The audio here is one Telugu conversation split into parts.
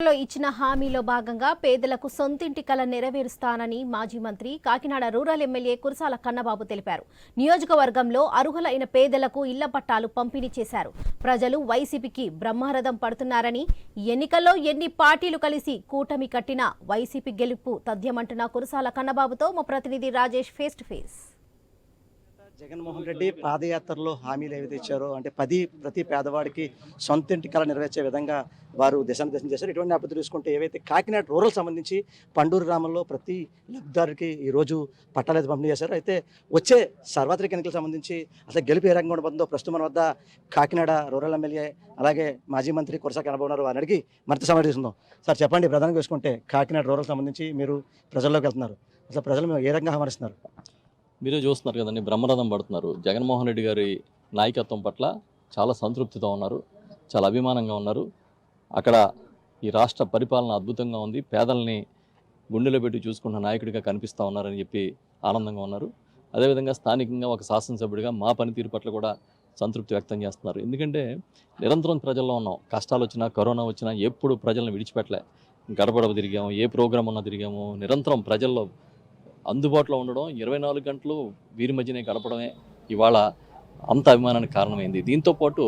లో ఇచ్చిన హామీలో భాగంగా పేదలకు సొంతింటి కల నెరవేరుస్తానని మాజీ మంత్రి కాకినాడ రూరల్ ఎమ్మెల్యే కురసాల కన్నబాబు తెలిపారు. నియోజకవర్గంలో అర్హులైన పేదలకు ఇళ్ళ పట్టాలు పంపిణీ చేశారు. ప్రజలు వైసీపీకి బ్రహ్మరథం పడుతున్నారని ఎన్నికల్లో ఎన్ని పార్టీలు కలిసి కూటమి కట్టినా వైసీపీ గెలుపు తథ్యమంటున్న కురసాల కన్నబాబుతో మా ప్రతినిధి Rajesh face to face Jaganmohan Reddy పాదయాత్రలో హామీలు ఏవైతే ఇచ్చారో అంటే పది ప్రతి పేదవాడికి సొంత ఇంటి కళ నెరవేర్చే విధంగా వారు దిశానిర్దేశం చేశారు. ఇటువంటి నేపథ్యం చూసుకుంటే ఏవైతే కాకినాడ రూరల్ సంబంధించి పండూరు గ్రామంలో ప్రతి లబ్ధిదారుకి ఈరోజు పట్టాలు అయితే పంపిణీ చేశారు. అయితే వచ్చే సార్వత్రిక ఎన్నికలకు సంబంధించి అసలు గెలుపు ఏ రంగం ఉండబోతుందో ప్రస్తుతం మన వద్ద కాకినాడ రూరల్ ఎమ్మెల్యే అలాగే మాజీ మంత్రి కురసా కనబోనారు వారిని అడిగి మరింత సమయం సార్ చెప్పండి ప్రధానంగా చూసుకుంటే కాకినాడ రూరల్ సంబంధించి మీరు ప్రజల్లోకి వెళ్తున్నారు. అసలు ప్రజలు ఏ రకంగా ఆహ్వానిస్తున్నారు? మీరే చూస్తున్నారు కదండి బ్రహ్మరథం పడుతున్నారు. జగన్మోహన్ రెడ్డి గారి నాయకత్వం పట్ల చాలా సంతృప్తితో ఉన్నారు చాలా అభిమానంగా ఉన్నారు. అక్కడ ఈ రాష్ట్ర పరిపాలన అద్భుతంగా ఉంది పేదల్ని గుండెలో పెట్టి చూసుకున్న నాయకుడిగా కనిపిస్తూ ఉన్నారని చెప్పి ఆనందంగా ఉన్నారు. అదేవిధంగా స్థానికంగా ఒక శాసనసభ్యుడిగా మా పనితీరు పట్ల కూడా సంతృప్తి వ్యక్తం చేస్తున్నారు. ఎందుకంటే నిరంతరం ప్రజల్లో ఉన్నాం. కష్టాలు వచ్చినా కరోనా వచ్చినా ఎప్పుడు ప్రజలను విడిచిపెట్టలే. గడపడవ తిరిగాము ఏ ప్రోగ్రాం ఉన్నా తిరిగాము. నిరంతరం ప్రజల్లో అందుబాటులో ఉండడం ఇరవై నాలుగు గంటలు వీరి మధ్యనే గడపడమే ఇవాళ అంత అభిమానానికి కారణమైంది. దీంతో పాటు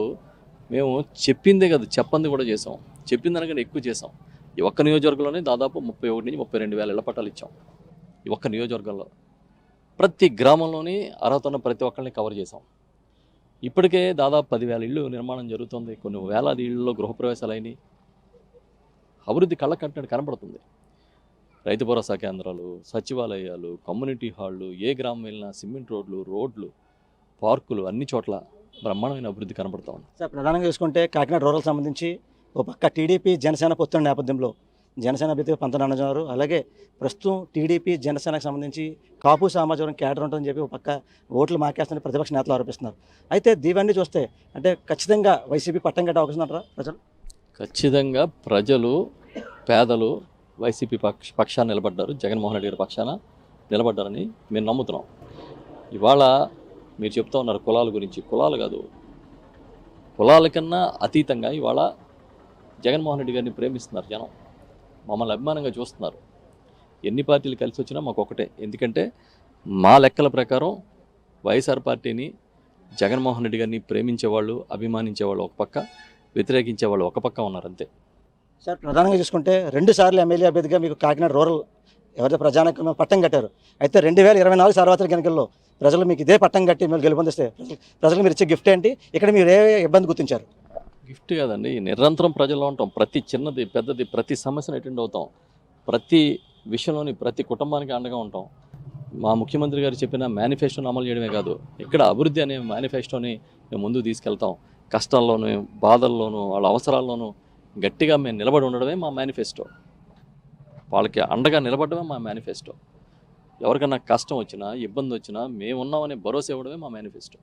మేము చెప్పిందే కాదు చెప్పంది కూడా చేసాం. చెప్పిన దానికంటే ఎక్కువ చేసాం. ఈ ఒక్క నియోజకవర్గంలోనే దాదాపు ముప్పై ఒకటి నుంచి ముప్పై రెండు వేల ఇళ్ళ పట్టాలు ఇచ్చాం. ఈ ఒక్క నియోజకవర్గంలో ప్రతి గ్రామంలోని అర్హత ఉన్న ప్రతి ఒక్కరిని కవర్ చేసాం. ఇప్పటికే దాదాపు పదివేల ఇళ్ళు నిర్మాణం జరుగుతుంది. కొన్ని వేలాది ఇళ్ళలో గృహప్రవేశాలు అయినాయి. అభివృద్ధి కళ్ళ కట్టినట్టు కనబడుతుంది. రైతు భరోసా కేంద్రాలు సచివాలయాలు కమ్యూనిటీ హాళ్ళు ఏ గ్రామం వెళ్ళినా సిమెంట్ రోడ్లు రోడ్లు పార్కులు అన్ని చోట్ల బ్రహ్మాండమైన అభివృద్ధి కనబడతా ఉంది. సార్ ప్రధానంగా చూసుకుంటే కాకినాడ రూరల్ సంబంధించి ఒక పక్క టీడీపీ జనసేన పొత్తున్న నేపథ్యంలో జనసేన అభ్యర్థి పంత నాన్నగారు అలాగే ప్రస్తుతం టీడీపీ జనసేనకు సంబంధించి కాపు సమాజం కేడర్ ఉంటుందని చెప్పి ఒక పక్క ఓట్లు మాకేస్తున్న ప్రతిపక్ష నేతలు ఆరోపిస్తున్నారు. అయితే దీవన్నీ చూస్తే అంటే ఖచ్చితంగా వైసీపీ పట్టం కట్టే అవకాశం అంటారా ప్రజలు? ఖచ్చితంగా ప్రజలు పేదలు వైసీపీ పక్ష పక్షాన నిలబడ్డారు. జగన్మోహన్ రెడ్డి గారి పక్షాన నిలబడ్డారని మేము నమ్ముతున్నాం. ఇవాళ మీరు చెప్తా ఉన్నారు కులాల గురించి. కులాలు కాదు. కులాల కన్నా అతీతంగా ఇవాళ జగన్మోహన్ రెడ్డి గారిని ప్రేమిస్తున్నారు జనం. మమ్మల్ని అభిమానంగా చూస్తున్నారు. ఎన్ని పార్టీలు కలిసి వచ్చినా మాకు ఒకటే. ఎందుకంటే మా లెక్కల ప్రకారం వైఎస్ఆర్ పార్టీని జగన్మోహన్ రెడ్డి గారిని ప్రేమించేవాళ్ళు అభిమానించేవాళ్ళు ఒక పక్క వ్యతిరేకించేవాళ్ళు ఒక పక్క ఉన్నారు అంతే. సార్ ప్రధానంగా చూసుకుంటే రెండు సార్లు ఎమ్మెల్యే అభ్యర్థిగా మీకు కాకినాడ రూరల్ ఎవరైతే ప్రజానికి పట్టం కట్టారు అయితే రెండు వేల ఇరవై నాలుగు సార్వత్రిక ఎన్నికల్లో ప్రజలు మీకు ఇదే పట్టం కట్టి మీరు గెలుపొందిస్తే ప్రజలు మీరు ఇచ్చే గిఫ్ట్ ఏంటి? ఇక్కడ మీరు ఏ ఇబ్బంది గుర్తించారు? గిఫ్ట్ కాదండి నిరంతరం ప్రజల్లో ఉంటాం. ప్రతి చిన్నది పెద్దది ప్రతి సమస్యను అటెండ్ అవుతాం. ప్రతి విషయంలోని ప్రతి కుటుంబానికి అండగా ఉంటాం. మా ముఖ్యమంత్రి గారు చెప్పిన మేనిఫెస్టోని అమలు చేయడమే కాదు ఇక్కడ అభివృద్ధి అనే మేనిఫెస్టోని మేము ముందుకు తీసుకెళ్తాం. కష్టాల్లోనూ బాధల్లోనూ వాళ్ళ అవసరాల్లోనూ గట్టిగా మేము నిలబడి ఉండడమే మా మేనిఫెస్టో. వాళ్ళకి అండగా నిలబడమే మా మేనిఫెస్టో. ఎవరికైనా కష్టం వచ్చినా ఇబ్బంది వచ్చినా మేము ఉన్నామనే భరోసా ఇవ్వడమే మా మేనిఫెస్టో.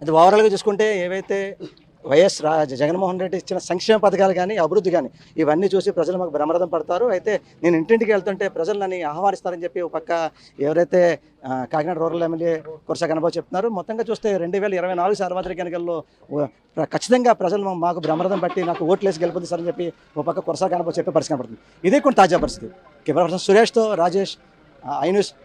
అయితే ఓవరాల్గా చూసుకుంటే ఏవైతే వైఎస్ రా జగన్మోహన్ రెడ్డి ఇచ్చిన సంక్షేమ పథకాలు కానీ అభివృద్ధి కానీ ఇవన్నీ చూసి ప్రజలు మాకు బ్రహ్మరథం పడతారు. అయితే నేను ఇంటింటికి వెళ్తుంటే ప్రజలు నన్ను ఆహ్వానిస్తారని చెప్పి ఒక పక్క ఎవరైతే కాకినాడ రూరల్ ఎమ్మెల్యే కురసా కనబాబు చెప్తున్నారు. మొత్తంగా చూస్తే రెండు వేల ఇరవై నాలుగు సార్వత్రిక ఎన్నికల్లో ప్ర- ఖచ్చితంగా ప్రజలు మాకు బ్రహ్మరథం పట్టి నాకు ఓట్లేసి గెలుపొందిస్తారని చెప్పి ఒక పక్క కురసా కనబాబు చెప్పే పరిస్థితి కనబడుతుంది ఇదే కొన్ని తాజా పరిస్థితి. కెమెరా పర్సన్ సురేష్తో రాజేష్ ఐ